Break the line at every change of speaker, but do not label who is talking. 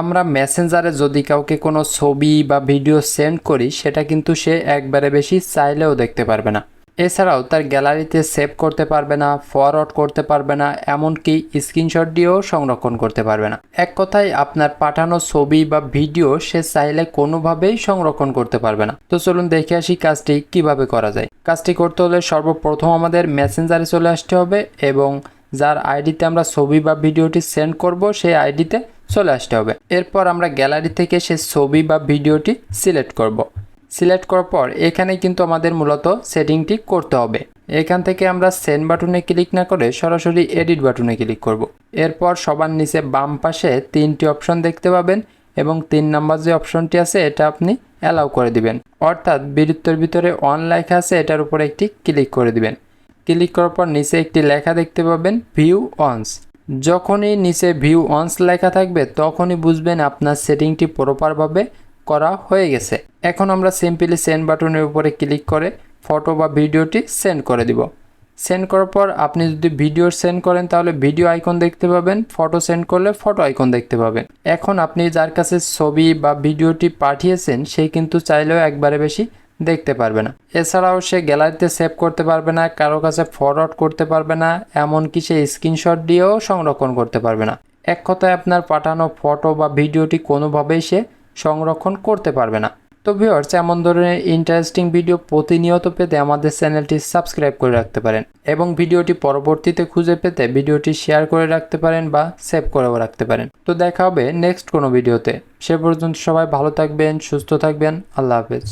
আমরা মেসেঞ্জারে যদি কাউকে কোনো ছবি বা ভিডিও সেন্ড করি, সেটা কিন্তু সে একবারে বেশি চাইলেও দেখতে পারবে না। এছাড়াও তার গ্যালারিতে সেভ করতে পারবে না ফরওয়ার্ড করতে পারবে না, এমনকি স্ক্রিনশট দিয়েও সংরক্ষণ করতে পারবে না। এক কথায়, আপনার পাঠানো ছবি বা ভিডিও সে চাইলে কোনোভাবেই সংরক্ষণ করতে পারবে না। তো চলুন দেখে আসি কাজটি কীভাবে করা যায়। কাজটি করতে হলে সর্বপ্রথম আমাদের মেসেঞ্জারে চলে আসতে হবে এবং যার আইডিতে আমরা ছবি বা ভিডিওটি সেন্ড করব, সেই আইডিতে চলে আসতে হবে এরপর আমরা গ্যালারি থেকে সে ছবি বা ভিডিওটি সিলেক্ট করব। সিলেক্ট করার পর এখানে কিন্তু আমাদের মূলত সেটিংটি করতে হবে এখান থেকে আমরা সেন্ড বাটনে ক্লিক না করে সরাসরি এডিট বাটনে ক্লিক করব। এরপর সবার নিচে বাম পাশে তিনটি অপশন দেখতে পাবেন এবং তিন নাম্বার যে অপশনটি আছে, এটা আপনি অ্যালাউ করে দিবেন অর্থাৎ বৃত্তের ভিতরে অন লেখা আছে, এটার উপর একটি ক্লিক করে দিবেন ক্লিক করার পর নিচে একটি লেখা দেখতে পাবেন ভিউ অনস যখনই নিচে ভিউ অনস লেখা থাকবে, তখনই বুঝবেন আপনার সেটিংটি প্রপারভাবে করা হয়ে গেছে। এখন আমরা সিম্পলি সেন্ড বাটনের উপরে ক্লিক করে ফটো বা ভিডিওটি সেন্ড করে দিব। সেন্ড করার পর আপনি যদি ভিডিও সেন্ড করেন, তাহলে ভিডিও আইকন দেখতে পাবেন, ফটো সেন্ড করলে ফটো আইকন দেখতে পাবেন। এখন আপনি যার কাছে ছবি বা ভিডিওটি পাঠিয়েছেন, সে কিন্তু চাইলেও একবারে বেশি দেখতে পারবে না। এছাড়াও সে গ্যালারিতে সেভ করতে পারবে না, কারও কাছে ফরওয়ার্ড করতে পারবে না, এমনকি সে স্ক্রিনশট দিয়েও সংরক্ষণ করতে পারবে না। এক কথায় আপনার পাঠানো ফটো বা ভিডিওটি কোনোভাবেই সে সংরক্ষণ করতে পারবে না। তো ভিউয়ার্স এমন ধরনের ইন্টারেস্টিং ভিডিও প্রতিনিয়ত পেতে আমাদের চ্যানেলটি সাবস্ক্রাইব করে রাখতে পারেন এবং ভিডিওটি পরবর্তীতে খুঁজে পেতে ভিডিওটি শেয়ার করে রাখতে পারেন বা সেভ করেও রাখতে পারেন। তো দেখা হবে নেক্সট কোনো ভিডিওতে সে পর্যন্ত সবাই ভালো থাকবেন, সুস্থ থাকবেন, আল্লাহ হাফেজ।